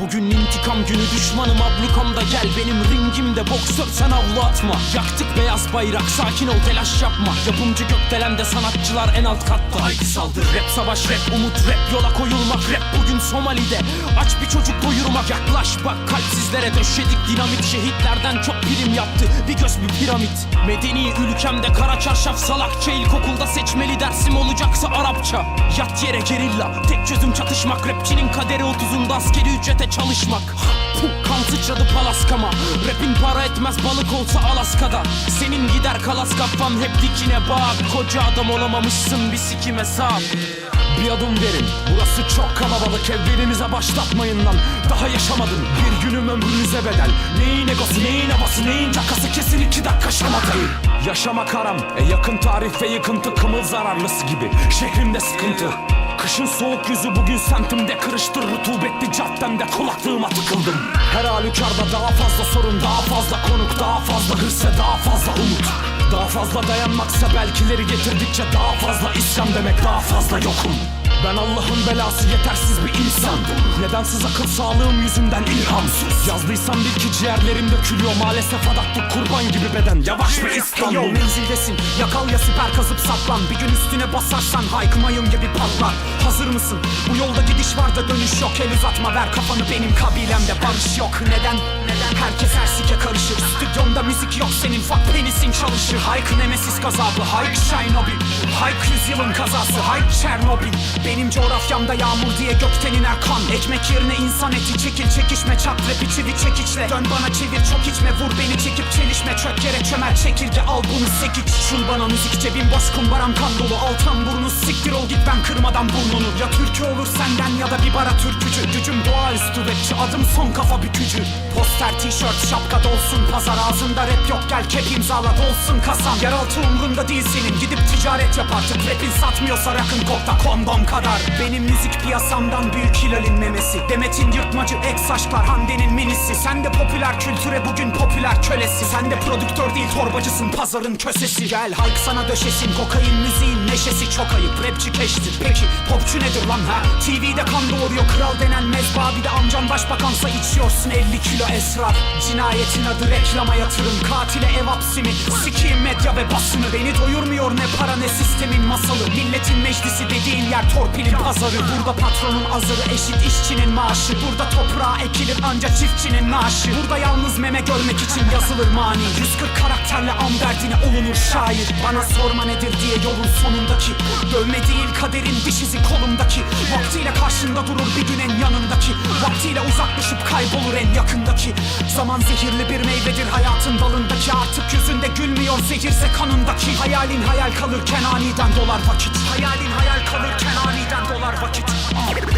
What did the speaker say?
Bugün intikam günü düşmanım ablukamda. Gel Benim ringimde boksör sen avlu atma. Yaktık beyaz bayrak sakin ol telaş yapma. Yapımcı gökdelende sanatçılar en alt katta. Haydi saldır rap savaş rap umut rap yola koyulmak. Rap bugün Somali'de aç bir çocuk doyurmak. Yaklaş bak kalpsizlere döşedik. Dinamit Şehitlerden çok prim yaptı. Bir göz bir piramit. Medeni ülkemde kara çarşaf salakça ilkokulda seçmeli dersim olacaksa Arapça. Yat yere gerilla tek çözüm çatışmak. Rapçinin kaderi otuzunda askeri ücrete çalışmak. Puh, Kan sıçradı palaskama. Rapin para etmez balık olsa Alaska'da. Senin gider kalas kafan hep dikine bak Koca adam olamamışsın bir sikime sap bir adım verin. Burası çok kalabalık. Evlerinize başlatmayın lan. Daha yaşamadım bir günüm ömrünüze bedel. Neyin egosu neyin havası neyin cakası? Kesin iki dakika şamata Yaşamak haram e yakın tarih ve yıkıntı kımıl zararlısı gibi. Şehrimde sıkıntı Kışın soğuk yüzü bugün semtimde kırıştır. Rutubetli caddemde kulaklığıma tıkıldım. Her halükarda daha fazla sorun daha fazla konuk Daha fazla hırse daha fazla umut. Daha fazla dayanmaksa belkileri getirdikçe daha fazla isyan demek daha fazla yokum ben Allah'ın belası yetersiz bir insandım Nedensiz akıl sağlığım yüzünden ilhamsız? Yazdıysam bil ki ciğerlerim dökülüyor. Maalesef adaklık kurban gibi beden. Yavaş ve İstanbul. Yo. Menzildesin. Yakal ya siper kazıp saklan Bir gün üstüne basarsan haykmayım gibi patlar. Hazır mısın? Bu yolda gidiş var da dönüş yok. El uzatma ver kafanı. Benim kabilemde barış yok. Neden? Neden? Herkes her sike karışır. Stüdyomda müzik yok. Senin fuck penisin çalışır. Hayk nemesis gazabı. Hayk Chernobyl Hayk yüzyılın kazası. Hayk Çernobil Benim coğrafyamda yağmur diye gökten iner kan. Ekmek yerine insan eti çekil çekişme çak rapi çivi çekiçle. Dön bana çevir çok içme vur beni çekip çelişme. Çök yere çömel çekirge al bunu sekiç Çul bana müzik cebim boş kumbaram kan dolu. Altan burnu siktir ol git ben kırmadan burnunu. Ya türkü olur senden ya da bir bara türkücü. Gücüm doğaüstü rapçi adım son kafa bükücü. Poster tişört şapka dolsun pazar Ağzında rap yok. Gel kep imzala dolsun kasan. Yeraltı umrunda değil senin gidip ticaret yap artık. Rapin satmıyorsa rakın kokta kondom kadar. Benim müzik piyasamdan büyük Hilal'in memesi. Demet'in yırtmacı ex aşklar Hande'nin minisi. Sen de popüler kültüre bugün popüler kölesi. Sen de prodüktör değil torbacısın pazarın kösesi. Gel halk sana döşesin. Kokain müziğin neşesi çok ayıp. Rapçi keştir. Peki popçu nedir lan ha? TV'de kan doğuruyor kral denen mezba. Bir de amcan başbakansa içiyorsun 50 kilo esrar. Cinayetin adı reklama yatırım. Katile ev hapsi mi? Sikiyim medya ve basını. Beni doyurmuyor ne para ne sistemin masalı. Milletin meclisi dediğin yer torpilin pazarı. Burada patronun azarı eşit işçinin maaşı. Burada toprağa ekilir anca çiftçinin naaşı. Burada yalnız meme görmek için yazılır mani. 140 karakterle am derdine olunur şair. Bana sorma nedir diye yolun sonundaki. Dövme değil kaderin diş izi kolumdaki Vaktiyle karşında durur bir gün en yanındaki. Vaktiyle uzaklaşıp kaybolur en yakındaki. Zaman zehirli bir meyvedir hayatın dalındaki. Artık yüzünde gülmüyor zehirse kanındaki Hayalin hayal kalırken aniden dolar vakit. Hayal Aniden dolar vakit.